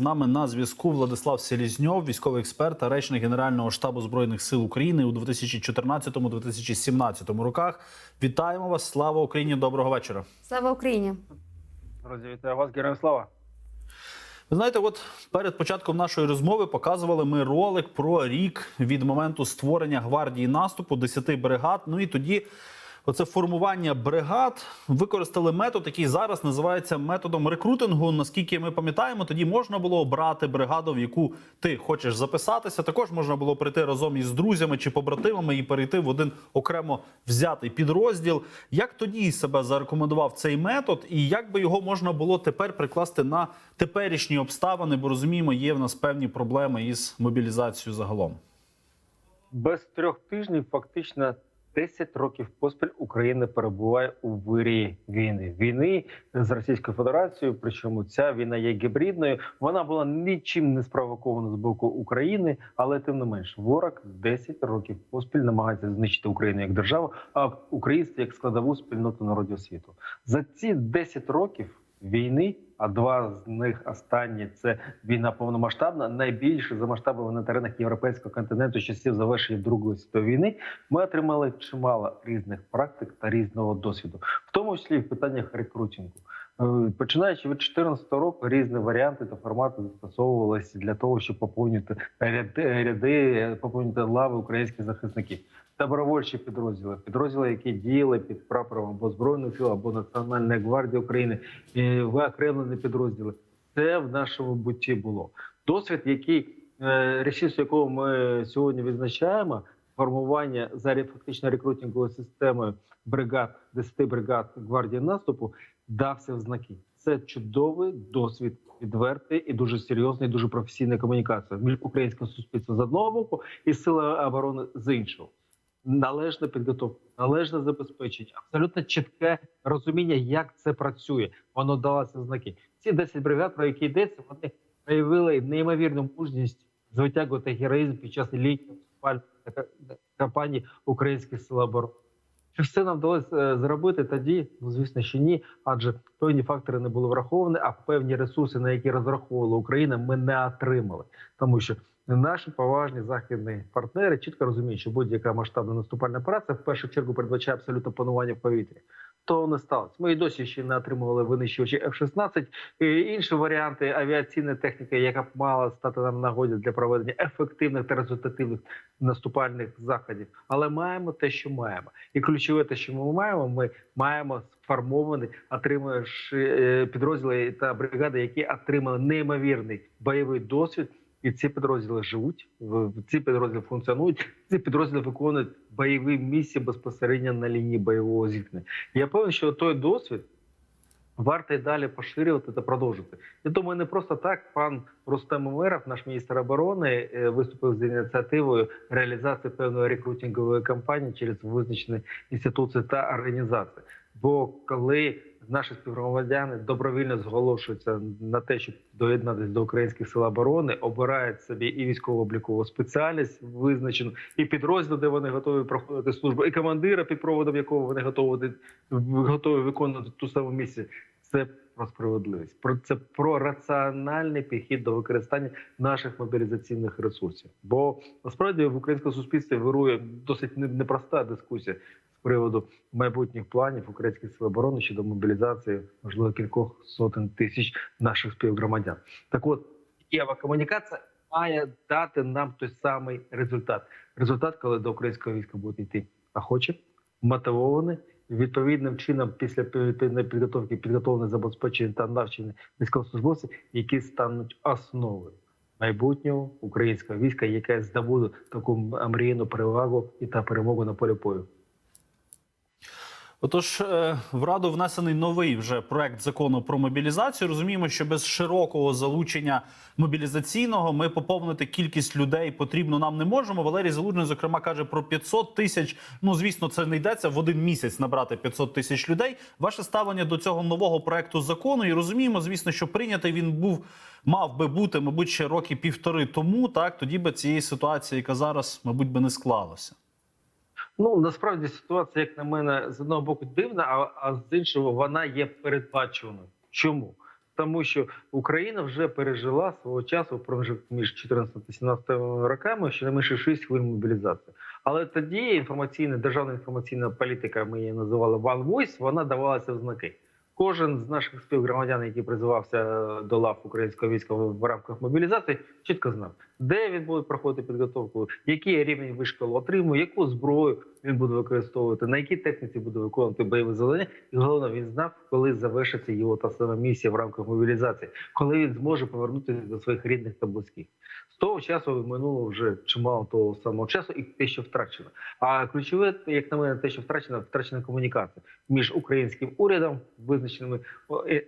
з нами на зв'язку Владислав Селізньов, військовий експерт та речник Генерального штабу збройних сил України у 2014-2017 роках. Вітаємо вас! Слава Україні! Доброго вечора! Слава Україні! Друзі, вітаю вас, героям слава. Ви знаєте, от перед початком нашої розмови показували ми ролик про рік від моменту створення гвардії наступу 10 бригад. Ну і тоді. Оце формування бригад використали метод, який зараз називається методом рекрутингу. Наскільки ми пам'ятаємо, тоді можна було обрати бригаду, в яку ти хочеш записатися. Також можна було прийти разом із друзями чи побратимами і перейти в один окремо взятий підрозділ. Як тоді себе зарекомендував цей метод, і як би його можна було тепер прикласти на теперішні обставини? Бо розуміємо, є в нас певні проблеми із мобілізацією загалом. Без трьох тижнів фактично 10 років поспіль Україна перебуває у вирії війни. Війни з Російською Федерацією. Причому ця війна є гібридною. Вона була нічим не спровокована з боку України, але тим не менш, ворог 10 років поспіль намагається знищити Україну як державу, а українство як складову спільноту народів світу. За ці 10 років війни. А два з них останні це війна повномасштабна, найбільше за масштабами на теренах європейського континенту часів завершення Другої світової війни. Ми отримали чимало різних практик та різного досвіду, в тому числі в питаннях рекрутингу. Е, Починаючи від 2014 року, різні варіанти та формати застосовувалися для того, щоб поповнити ряди, ряди поповнити лави українських захисників. Добровольчі підрозділи, підрозділи, які діяли під прапором або збройних сил, або Національної гвардії України, і виокремлені підрозділи. Це в нашому бутті було досвід, який е, рішився, якого ми сьогодні відзначаємо. Формування за фактично рекрутинговою системою бригад 10 бригад гвардії наступу дався в знаки. Це чудовий досвід, відвертий і дуже серйозний, дуже професійна комунікація між українським суспільством з одного боку і силами оборони з іншого. Належна підготовка, належне забезпечення, абсолютно чітке розуміння, як це працює. Воно далося знаки. Ці 10 бригад, про які йдеться, вони проявили неймовірну мужність, звитягу та героїзм під час літньої кампанії українських сил оборони. Чи все нам вдалося е, зробити тоді? Ну звісно, що ні, адже певні фактори не були враховані, а певні ресурси, на які розраховувала Україна, ми не отримали, тому що наші поважні західні партнери чітко розуміють, що будь-яка масштабна наступальна операція в першу чергу передбачає абсолютно панування в повітрі. То не сталося. Ми і досі ще не отримували винищувачі F-16 і інші варіанти авіаційної техніки, яка б мала стати нам нагоді для проведення ефективних та результативних наступальних заходів. Але маємо те, що маємо, і ключове те, що ми маємо, ми маємо сформовані, отримуєш е, підрозділи та бригади, які отримали неймовірний бойовий досвід. І ці підрозділи живуть, ці підрозділи функціонують. Ці підрозділи виконують бойові місії безпосередньо на лінії бойового зіткнення. Я певен, що той досвід варто й далі поширювати та продовжувати. Я думаю, не просто так пан Рустем Умеров, наш міністр оборони, е, виступив з ініціативою реалізації певної рекрутингової кампанії через визначені інституції та організації. Бо коли наші співгромадяни добровільно зголошуються на те, щоб доєднатися до українських сил оборони, обирають собі і військово-облікову спеціальність визначену, і підрозділ, де вони готові проходити службу, і командира, під проводом якого вони готові готові виконувати ту саму місію. Це про справедливість. Про це про раціональний підхід до використання наших мобілізаційних ресурсів. Бо насправді в українському суспільстві вирує досить непроста дискусія приводу майбутніх планів українських сил оборони щодо мобілізації, можливо, кількох сотень тисяч наших співгромадян. Так от дієва комунікація має дати нам той самий результат. Результат, коли до українського війська будуть йти охочі, мотивовані, відповідним чином після відповідної підготовки підготовлені забезпечення та навчені військовослужбовців, які стануть основою майбутнього українського війська, яке здобуде таку мрійну перевагу і та перемогу на полі бою. Отож, е, в раду внесений новий вже проект закону про мобілізацію. Розуміємо, що без широкого залучення мобілізаційного ми поповнити кількість людей потрібно нам не можемо. Валерій Залужний, зокрема, каже про 500 тисяч. Ну звісно, це не йдеться в один місяць набрати 500 тисяч людей. Ваше ставлення до цього нового проекту закону, і розуміємо, звісно, що прийнятий він був. Мав би бути, мабуть, ще роки півтори тому. Так тоді би цієї ситуації, яка зараз, мабуть, би не склалася. Ну насправді ситуація, як на мене, з одного боку дивна, а, а з іншого вона є передбачуваною. Чому? тому що Україна вже пережила свого часу проміжок між 14 та 17 роками щонайменше 6 хвилин мобілізації. Але тоді інформаційна державна інформаційна політика, ми її називали One Voice, вона давалася в знаки. Кожен з наших співгромадян, який призивався до лав українського війська в рамках мобілізації, чітко знав, де він буде проходити підготовку, який рівень вишколу отримує, яку зброю він буде використовувати, на якій техніці буде виконувати бойові завдання. І головне, він знав, коли завершиться його та сама місія в рамках мобілізації, коли він зможе повернутися до своїх рідних та близьких. З того часу минуло вже чимало того самого часу, і те, що втрачено. А ключове, як на мене, те, що втрачено, втрачена комунікація між українським урядом, визначеними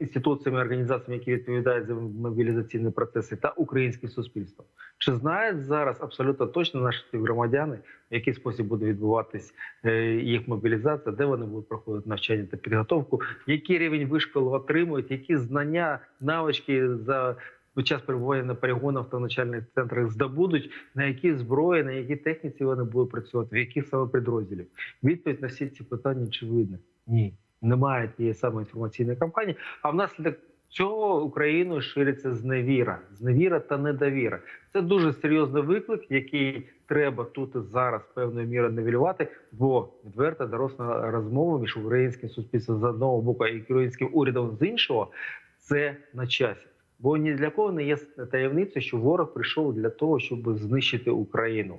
інституціями, організаціями, які відповідають за мобілізаційні процеси, та українським суспільством. Чи знають зараз абсолютно точно наші співгромадяни, в який спосіб буде відбуватись е, їх мобілізація, де вони будуть проходити навчання та підготовку, який рівень вишколу отримують, які знання, навички за час перебування на полігонах та навчальних центрах здобудуть, на які зброї, на якій техніці вони будуть працювати, в яких саме підрозділів. Відповідь на всі ці питання очевидна. Ні, немає тієї самої інформаційної кампанії. А внаслідок цього Україною шириться зневіра, зневіра та недовіра. Це дуже серйозний виклик, який треба тут зараз певною мірою нивелювати, бо відверта доросла розмова між українським суспільством з одного боку і українським урядом з іншого це на часі. Бо ні для кого не є таємниця, що ворог прийшов для того, щоб знищити Україну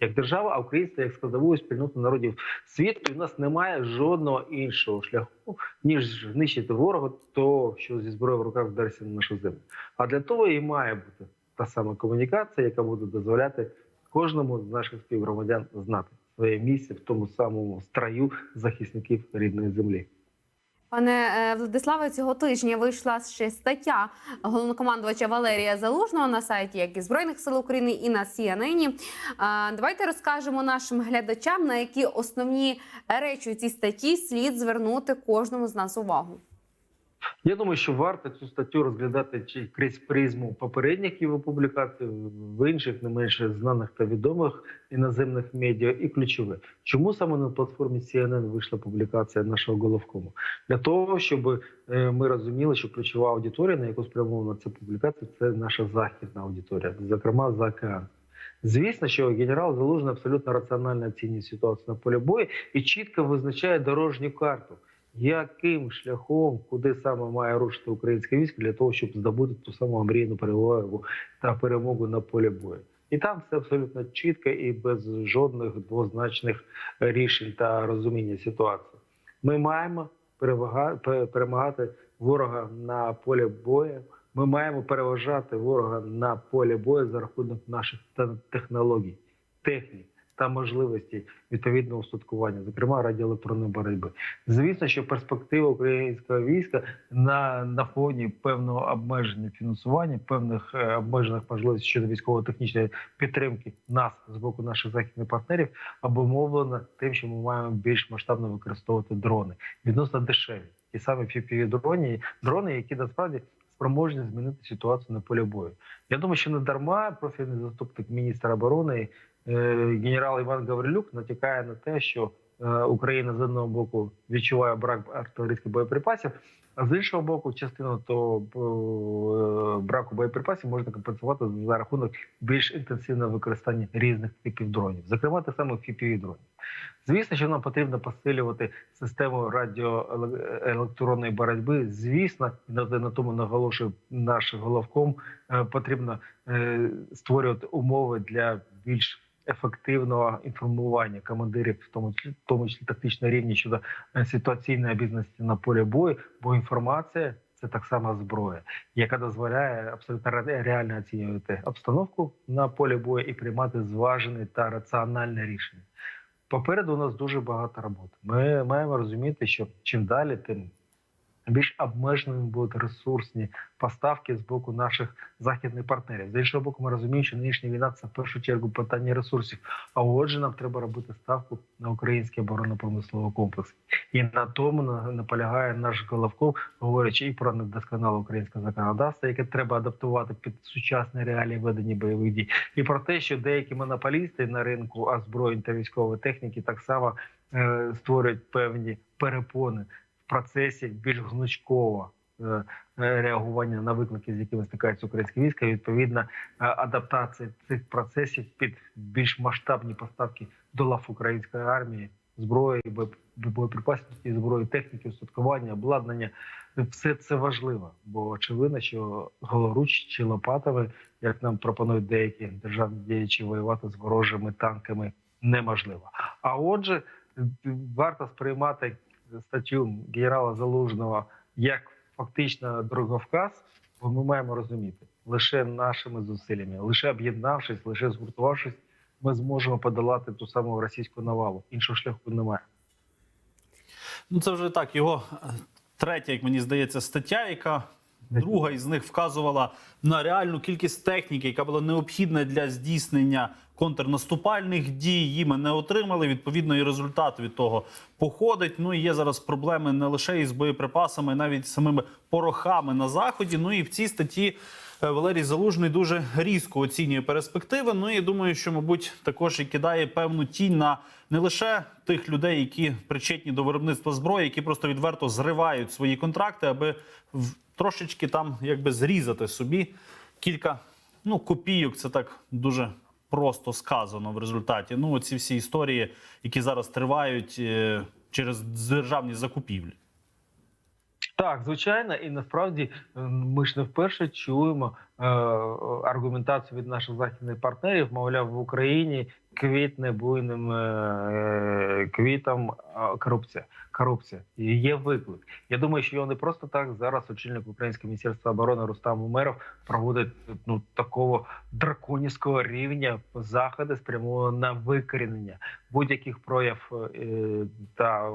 як держава, а українство як складову спільноту народів світу. І в нас немає жодного іншого шляху, ніж знищити ворога, то що зі зброєю в руках вдариться на нашу землю. А для того і має бути та сама комунікація, яка буде дозволяти кожному з наших співгромадян знати своє місце в тому самому строю захисників рідної землі. Пане е, Владиславе, цього тижня вийшла ще стаття головнокомандувача Валерія Залужного на сайті як і Збройних сил України і на CNN. Е, Давайте розкажемо нашим глядачам, на які основні речі у цій статті слід звернути кожному з нас увагу. Я думаю, що варто цю статтю розглядати чи крізь призму попередніх його публікацій в інших, не менше знаних та відомих іноземних медіа, і ключове, чому саме на платформі CNN вийшла публікація нашого головкому? Для того, щоб е, ми розуміли, що ключова аудиторія, на яку спрямована ця публікація, це наша західна аудиторія, зокрема за океан. Звісно, що генерал Залужний абсолютно раціонально оцінює ситуацію на полі бою і чітко визначає дорожню карту яким шляхом, куди саме має рушити українське військо для того, щоб здобути ту саму мрійну перевагу та перемогу на полі бою. І там все абсолютно чітко і без жодних двозначних рішень та розуміння ситуації. Ми маємо перевага- перемагати ворога на полі бою. Ми маємо переважати ворога на полі бою за рахунок наших технологій, технік та можливості відповідного устаткування, зокрема радіоелектронної боротьби. Звісно, що перспектива українського війська на, на фоні певного обмеження фінансування, певних е, обмежених можливостей щодо військово-технічної підтримки нас з боку наших західних партнерів обумовлена тим, що ми маємо більш масштабно використовувати дрони відносно дешеві, ті самі fpv дрони, які насправді спроможні змінити ситуацію на полі бою. Я думаю, що не дарма профільний заступник міністра оборони генерал Іван Гаврилюк натякає на те, що е, Україна з одного боку відчуває брак артилерійських боєприпасів, а з іншого боку, частину того е, браку боєприпасів можна компенсувати за рахунок більш інтенсивного використання різних типів дронів, зокрема тих самих fpv дронів. Звісно, що нам потрібно посилювати систему радіоелектронної боротьби. Звісно, на, тому наголошує наш головком. е, Потрібно е, створювати умови для більш ефективного інформування командирів, в тому числі, в тому числі тактичного рівня щодо е, ситуаційної обізнаності на полі бою, бо інформація. Це так само зброя, яка дозволяє абсолютно ре- реально оцінювати обстановку на полі бою і приймати зважене та раціональне рішення. Попереду у нас дуже багато роботи. Ми маємо розуміти, що чим далі, тим більш обмеженими будуть ресурсні поставки з боку наших західних партнерів. З іншого боку, ми розуміємо, що нинішня війна це в першу чергу питання ресурсів. А отже, нам треба робити ставку на український оборонно-промисловий комплекс. І на тому на- наполягає наш головков, говорячи і про недосконале українське законодавство, яке треба адаптувати під сучасні реалії ведення бойових дій, і про те, що деякі монополісти на ринку озброєнь та військової техніки так само е, створюють певні перепони в процесі більш гнучкового е, е, реагування на виклики, з якими стикаються українські війська, і відповідно е, адаптація цих процесів під більш масштабні поставки до лав української армії, зброї, бо- боєприпасів, і зброї, техніки, устаткування, обладнання. Все це важливо, бо очевидно, що голоруч чи лопатами, як нам пропонують деякі державні діячі, воювати з ворожими танками неможливо. А отже, варто сприймати статтю генерала Залужного як фактично дороговказ, бо ми маємо розуміти, лише нашими зусиллями, лише об'єднавшись, лише згуртувавшись, ми зможемо подолати ту саму російську навалу. Іншого шляху немає. Ну, це вже так. Його е, третя, як мені здається, стаття, яка друга із них вказувала на реальну кількість техніки, яка була необхідна для здійснення контрнаступальних дій. Її ми не отримали. Відповідно, і результат від того походить. Ну і є зараз проблеми не лише із боєприпасами, навіть самими порохами на заході. Ну і в цій статті. е, Валерій Залужний дуже різко оцінює перспективи. Ну і думаю, що, мабуть, також і кидає певну тінь на не лише тих людей, які причетні до виробництва зброї, які просто відверто зривають свої контракти, аби трошечки там якби зрізати собі кілька ну, копійок. Це так дуже просто сказано в результаті. Ну, ці всі історії, які зараз тривають е, через державні закупівлі. Так, звичайно, і насправді е, ми ж не вперше чуємо е, аргументацію від наших західних партнерів. Мовляв, в Україні квітне буйним е, квітом е, корупція. Корупція є виклик. Я думаю, що його не просто так зараз очільник українського міністерства оборони Рустам Умеров проводить ну такого драконівського рівня заходи спрямовані на викорінення будь-яких прояв е, та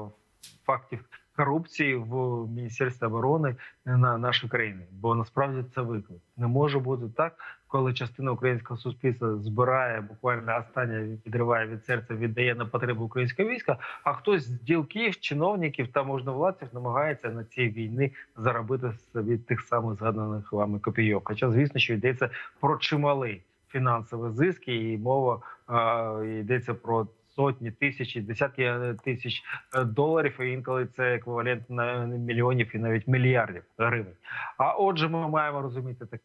фактів корупції в міністерстві оборони на нашої країни, бо насправді це виклик. Не може бути так, коли частина українського суспільства збирає буквально останнє відриває від серця, віддає на потреби українського війська. А хтось з ділків, чиновників та можновладців намагається на цій війні заробити собі тих самих згаданих вами копійок. Хоча, звісно, що йдеться про чималий фінансові зиски, і мова е, йдеться про сотні тисяч, десятки е, тисяч е, доларів. І інколи це еквівалент на мільйонів і навіть мільярдів гривень. А отже, ми маємо розуміти так.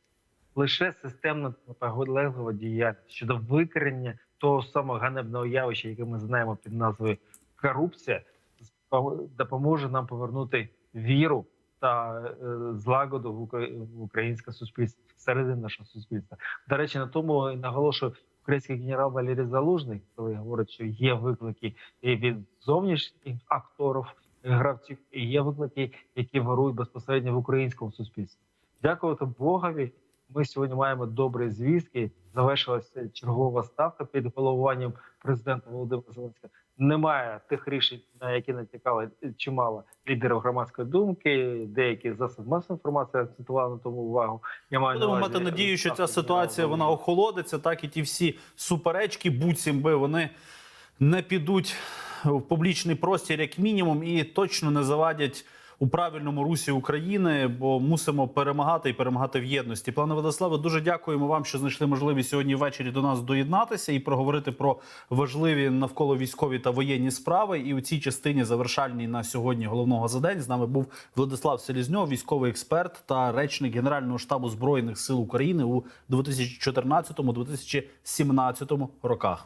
Лише системна наполеглива діяльність щодо викорення того самого ганебного явища, яке ми знаємо під назвою корупція, допоможе нам повернути віру та е, злагоду в Укра- в українське суспільство всередині нашого суспільства. До речі, на тому наголошую український генерал Валерій Залужний, коли говорить, що є виклики від зовнішніх акторів, гравців, і є виклики, які вирують безпосередньо в українському суспільстві. Дякувати Богові. Ми сьогодні маємо добрі звістки. Завершилася чергова ставка під головуванням президента Володимира Зеленського. Немає тих рішень, на які натякали чимало лідерів громадської думки. Деякі засоби масової інформації акцентували на тому увагу. Я маю Будемо мати надію, що ця ситуація вона охолодиться, так і ті всі суперечки, буцім би вони не підуть в публічний простір, як мінімум, і точно не завадять у правильному русі України, бо мусимо перемагати і перемагати в єдності. Пане Владиславе, дуже дякуємо вам, що знайшли можливість сьогодні ввечері до нас доєднатися і проговорити про важливі навколо військові та воєнні справи. І у цій частині завершальній на сьогодні головного за день з нами був Владислав Селізньов, військовий експерт та речник Генерального штабу збройних сил України у 2014-2017 роках.